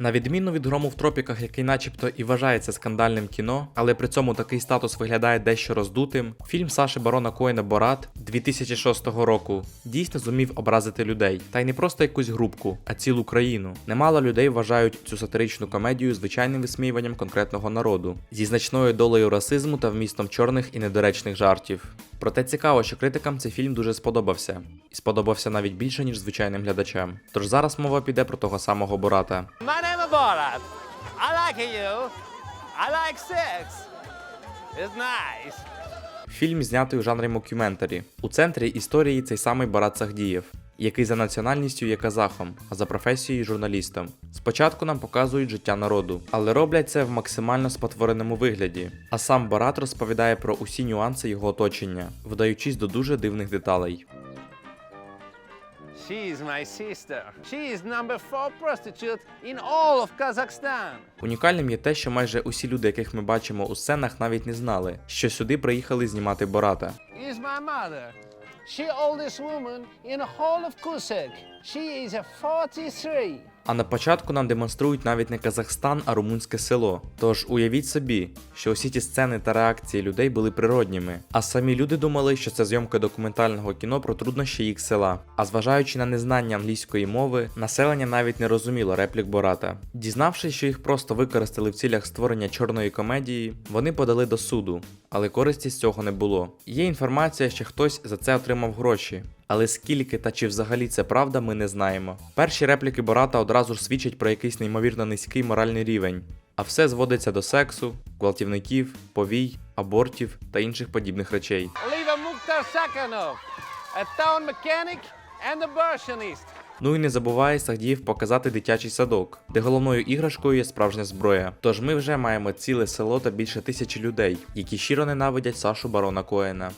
На відміну від грому в тропіках, який начебто і вважається скандальним кіно, але при цьому такий статус виглядає дещо роздутим, фільм Саші Барона Коена Борат 2006 року дійсно зумів образити людей. Та й не просто якусь групку, а цілу країну. Немало людей вважають цю сатиричну комедію звичайним висміюванням конкретного народу зі значною долею расизму та вмістом чорних і недоречних жартів. Проте цікаво, що критикам цей фільм дуже сподобався, і сподобався навіть більше, ніж звичайним глядачам. Тож зараз мова піде про того самого Бората. My name is Borat. I like you. I like sex. It's nice. Фільм знятий у жанрі мокюментарі. У центрі історії цей самий Барат Сахдієв, який за національністю є казахом, а за професією журналістом. Спочатку нам показують життя народу, але роблять це в максимально спотвореному вигляді. А сам Барат розповідає про усі нюанси його оточення, вдаючись до дуже дивних деталей. She is my sister. She is number four prostitute in all of Kazakhstan. Унікальним є те, що майже усі люди, яких ми бачимо у сценах, навіть не знали, що сюди приїхали знімати Бората. Is my mother. She oldest woman in the whole of Kusek. She is a 43. А на початку нам демонструють навіть не Казахстан, а румунське село. Тож уявіть собі, що усі ті сцени та реакції людей були природніми, а самі люди думали, що це зйомка документального кіно про труднощі їх села. А зважаючи на незнання англійської мови, населення навіть не розуміло реплік Бората. Дізнавшись, що їх просто використали в цілях створення чорної комедії, вони подали до суду, але користі з цього не було. Є інформація, що хтось за це отримав гроші. Але скільки та чи взагалі це правда, ми не знаємо. Перші репліки Бората одразу ж свідчать про якийсь неймовірно низький моральний рівень, а все зводиться до сексу, гвалтівників, повій, абортів та інших подібних речей. Ну і не забуває Сагдіїв показати дитячий садок, де головною іграшкою є справжня зброя. Тож ми вже маємо ціле село та більше тисячі людей, які щиро ненавидять Сашу Барона Коена.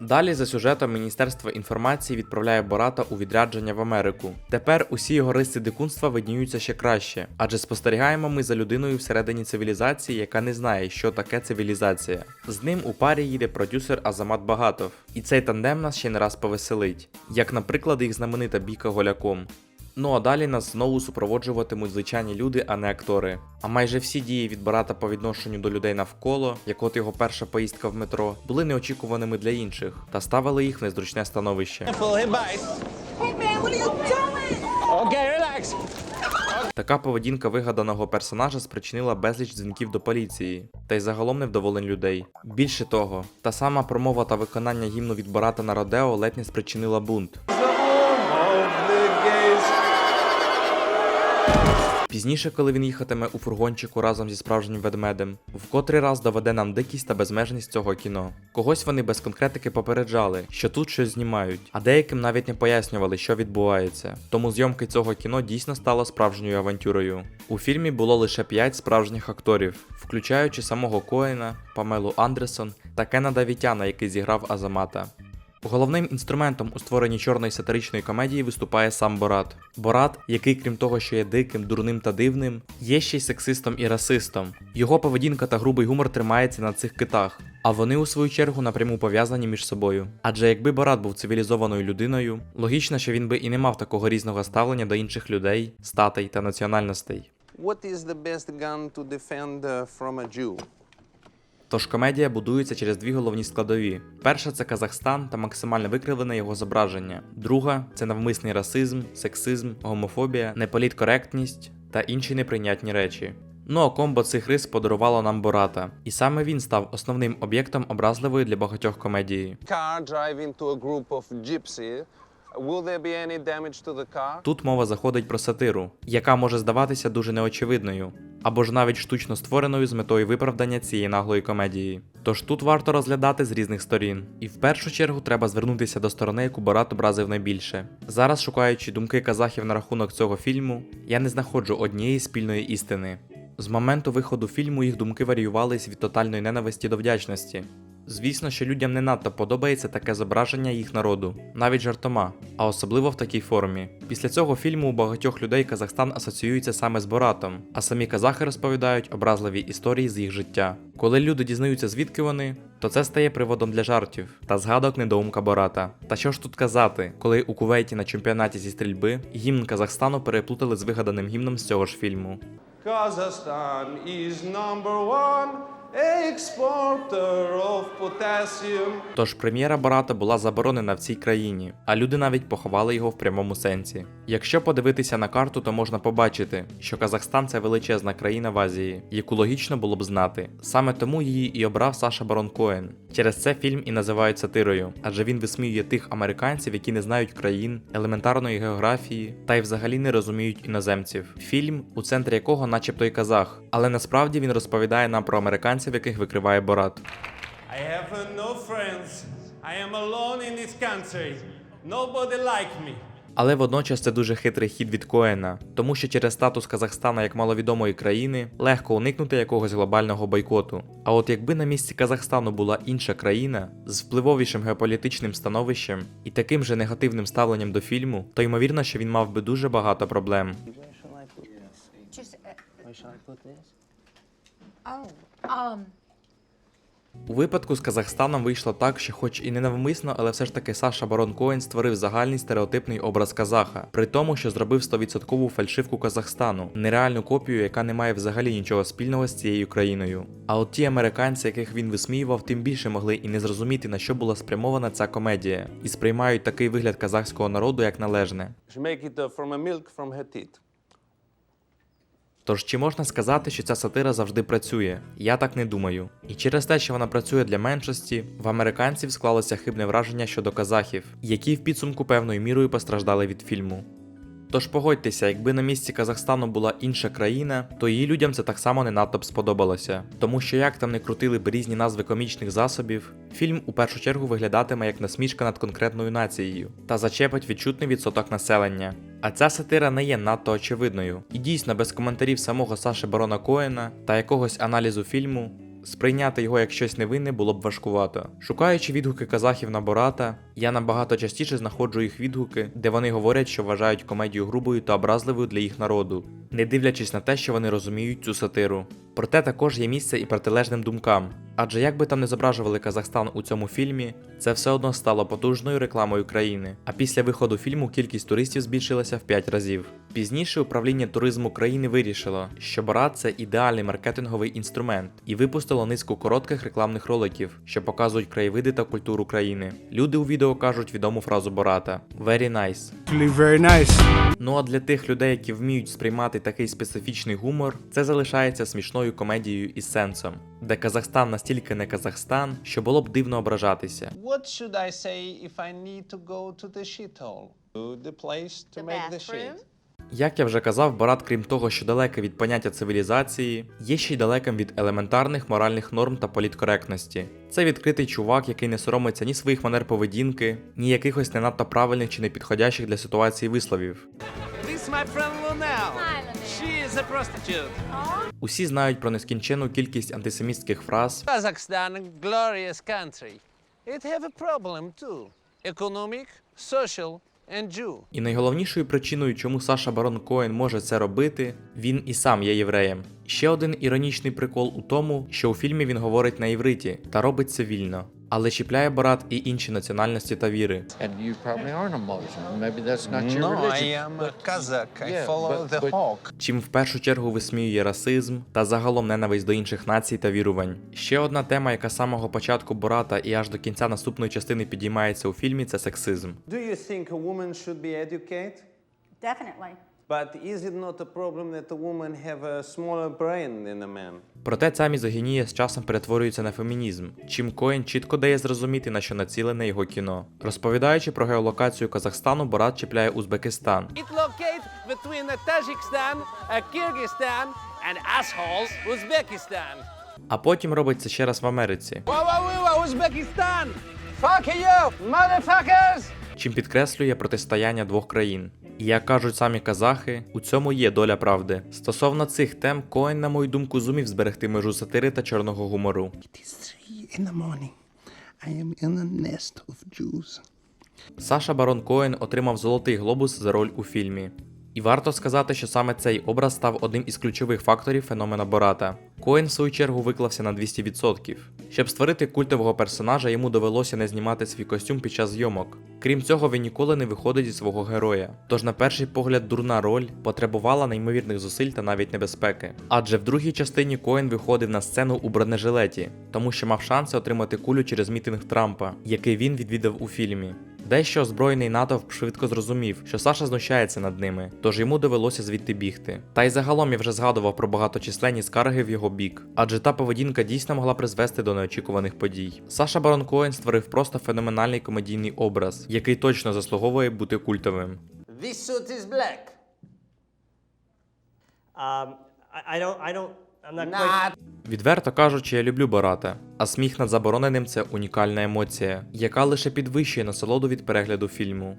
Далі за сюжетом Міністерство інформації відправляє Бората у відрядження в Америку. Тепер усі його риси дикунства видніються ще краще, адже спостерігаємо ми за людиною всередині цивілізації, яка не знає, що таке цивілізація. З ним у парі їде продюсер Азамат Багатов, і цей тандем нас ще не раз повеселить, як, наприклад, їх знаменита бійка голяком. Ну а далі нас знову супроводжуватимуть звичайні люди, а не актори. А майже всі дії від Барата по відношенню до людей навколо, як от його перша поїздка в метро, були неочікуваними для інших та ставили їх в незручне становище. Така поведінка вигаданого персонажа спричинила безліч дзвінків до поліції, та й загалом невдоволень людей. Більше того, та сама промова та виконання гімну від Барата на Родео ледь не спричинила бунт. Пізніше, коли він їхатиме у фургончику разом зі справжнім ведмедем, в котрий раз доведе нам дикість та безмежність цього кіно. Когось вони без конкретики попереджали, що тут щось знімають, а деяким навіть не пояснювали, що відбувається. Тому зйомки цього кіно дійсно стало справжньою авантюрою. У фільмі було лише 5 справжніх акторів, включаючи самого Коена, Памелу Андерсон та Кена Давітяна, який зіграв Азамата. Головним інструментом у створенні чорної сатиричної комедії виступає сам Борат. Борат, який, крім того, що є диким, дурним та дивним, є ще й сексистом і расистом. Його поведінка та грубий гумор тримається на цих китах, а вони у свою чергу напряму пов'язані між собою. Адже якби Борат був цивілізованою людиною, логічно, що він би і не мав такого різного ставлення до інших людей, статей та національностей. What is the best gun to defend uh, from a Jew? Тож комедія будується через дві головні складові: перша це Казахстан та максимально викривлене його зображення. Друга це навмисний расизм, сексизм, гомофобія, неполіткоректність та інші неприйнятні речі. Ну а комбо цих рис подарувало нам Бората, і саме він став основним об'єктом образливої для багатьох комедії. Car drive into a group of gypsy. Тут мова заходить про сатиру, яка може здаватися дуже неочевидною, або ж навіть штучно створеною з метою виправдання цієї наглої комедії. Тож тут варто розглядати з різних сторін. І в першу чергу треба звернутися до сторони, яку Борат образив найбільше. Зараз, шукаючи думки казахів на рахунок цього фільму, я не знаходжу однієї спільної істини. З моменту виходу фільму їх думки варіювались від тотальної ненависті до вдячності. Звісно, що людям не надто подобається таке зображення їх народу, навіть жартома, а особливо в такій формі. Після цього фільму у багатьох людей Казахстан асоціюється саме з Боратом, а самі казахи розповідають образливі історії з їх життя. Коли люди дізнаються, звідки вони, то це стає приводом для жартів та згадок недоумка Бората. Та що ж тут казати, коли у Кувейті на чемпіонаті зі стрільби гімн Казахстану переплутали з вигаданим гімном з цього ж фільму. Kazakhstan is number one exporter of potassium. Тож прем'єра Барата була заборонена в цій країні, а люди навіть поховали його в прямому сенсі. Якщо подивитися на карту, то можна побачити, що Казахстан це величезна країна в Азії, яку логічно було б знати. Саме тому її і обрав Саша Барон Коен. Через це фільм і називають сатирою, адже він висміює тих американців, які не знають країн, елементарної географії та й взагалі не розуміють іноземців. Фільм, у центрі якого, начебто, і казах, але насправді він розповідає нам про американців, яких викриває Борат. I have no friends. I am alone in this country. Nobody like me. Але водночас це дуже хитрий хід від Коена, тому що через статус Казахстана як маловідомої країни легко уникнути якогось глобального бойкоту. А от якби на місці Казахстану була інша країна з впливовішим геополітичним становищем і таким же негативним ставленням до фільму, то ймовірно, що він мав би дуже багато проблем. Just, uh, У випадку з Казахстаном вийшло так, що, хоч і не навмисно, але все ж таки Саша Барон Коен створив загальний стереотипний образ казаха, при тому, що зробив 100% фальшивку Казахстану, нереальну копію, яка не має взагалі нічого спільного з цією країною. А от ті американці, яких він висміював, тим більше могли і не зрозуміти, на що була спрямована ця комедія, і сприймають такий вигляд казахського народу як належне. Make it uh, from a milk from. Тож чи можна сказати, що ця сатира завжди працює? Я так не думаю. І через те, що вона працює для меншості, в американців склалося хибне враження щодо казахів, які в підсумку певною мірою постраждали від фільму. Тож погодьтеся, якби на місці Казахстану була інша країна, то її людям це так само не надто б сподобалося. Тому що як там не крутили б різні назви комічних засобів, фільм у першу чергу виглядатиме як насмішка над конкретною нацією та зачепить відчутний відсоток населення. А ця сатира не є надто очевидною. І дійсно без коментарів самого Саши Барона Коена та якогось аналізу фільму. Сприйняти його як щось невинне було б важкувато. Шукаючи відгуки казахів на Бората, я набагато частіше знаходжу їх відгуки, де вони говорять, що вважають комедію грубою та образливою для їх народу, не дивлячись на те, що вони розуміють цю сатиру. Проте також є місце і протилежним думкам. Адже як би там не зображували Казахстан у цьому фільмі, це все одно стало потужною рекламою країни. А після виходу фільму кількість туристів збільшилася в 5 разів. Пізніше управління туризму країни вирішило, що Борат це ідеальний маркетинговий інструмент, і випустило низку коротких рекламних роликів, що показують краєвиди та культуру країни. Люди у відео кажуть відому фразу Бората Very nice. Very nice. Ну а для тих людей, які вміють сприймати такий специфічний гумор, це залишається смішною комедією із сенсом, де Казахстан настільки не Казахстан, що було б дивно ображатися. What should I say if I need to go to the shithole? To the place to The make the shit. Як я вже казав, Барат, крім того, що далекий від поняття цивілізації, є ще й далеким від елементарних моральних норм та політкоректності. Це відкритий чувак, який не соромиться ні своїх манер поведінки, ні якихось не надто правильних чи непідходящих для ситуації висловів. Is my friend Lunel. Hi, Linnell. She is a prostitute. Усі знають про нескінченну кількість антисемітських фраз, Kazakhstan, a glorious country. It have a problem too. Economic, social, and Jew. І найголовнішою причиною, чому Саша Барон Коен може це робити, він і сам є євреєм. Ще один іронічний прикол у тому, що у фільмі він говорить на івриті та робить це вільно, але чіпляє Барат і інші національності та віри. Чим в першу чергу висміює расизм та загалом ненависть до інших націй та вірувань. Ще одна тема, яка з самого початку Бората і аж до кінця наступної частини підіймається у фільмі, це сексизм. Do you think a woman should be educated? Definitely. But is it not a problem that a woman have a smaller brain than a man? Проте ця мізогінія з часом перетворюється на фемінізм, чим Коен чітко дає зрозуміти, на що націлене його кіно. Розповідаючи про геолокацію Казахстану, Борат чіпляє Узбекистан. It located between uh, Tajikistan, uh, Kyrgyzstan, and assholes Uzbekistan. А потім робить це ще раз в Америці, wow, wow, Fuck you, motherfuckers! чим підкреслює протистояння двох країн. І як кажуть самі казахи, у цьому є доля правди. Стосовно цих тем, Коен, на мою думку, зумів зберегти межу сатири та чорного гумору. It is in the morning. I am in a nest of Jews. Саша Барон Коен отримав золотий глобус за роль у фільмі. І варто сказати, що саме цей образ став одним із ключових факторів феномена Бората. Коен, в свою чергу, виклався на 200%. Щоб створити культового персонажа, йому довелося не знімати свій костюм під час зйомок. Крім цього, він ніколи не виходить зі свого героя. Тож, на перший погляд, дурна роль потребувала неймовірних зусиль та навіть небезпеки. Адже в другій частині Коен виходив на сцену у бронежилеті, тому що мав шанси отримати кулю через мітинг Трампа, який він відвідав у фільмі. Дещо озброєний натовп швидко зрозумів, що Саша знущається над ними, тож йому довелося звідти бігти. Та й загалом я вже згадував про багаточисленні скарги в його бік, адже та поведінка дійсно могла призвести до неочікуваних подій. Саша Барон Коен створив просто феноменальний комедійний образ, який точно заслуговує бути культовим. This suit is black. Um, I, don't, I don't, Відверто кажучи, я люблю Барата, а сміх над забороненим це унікальна емоція, яка лише підвищує насолоду від перегляду фільму.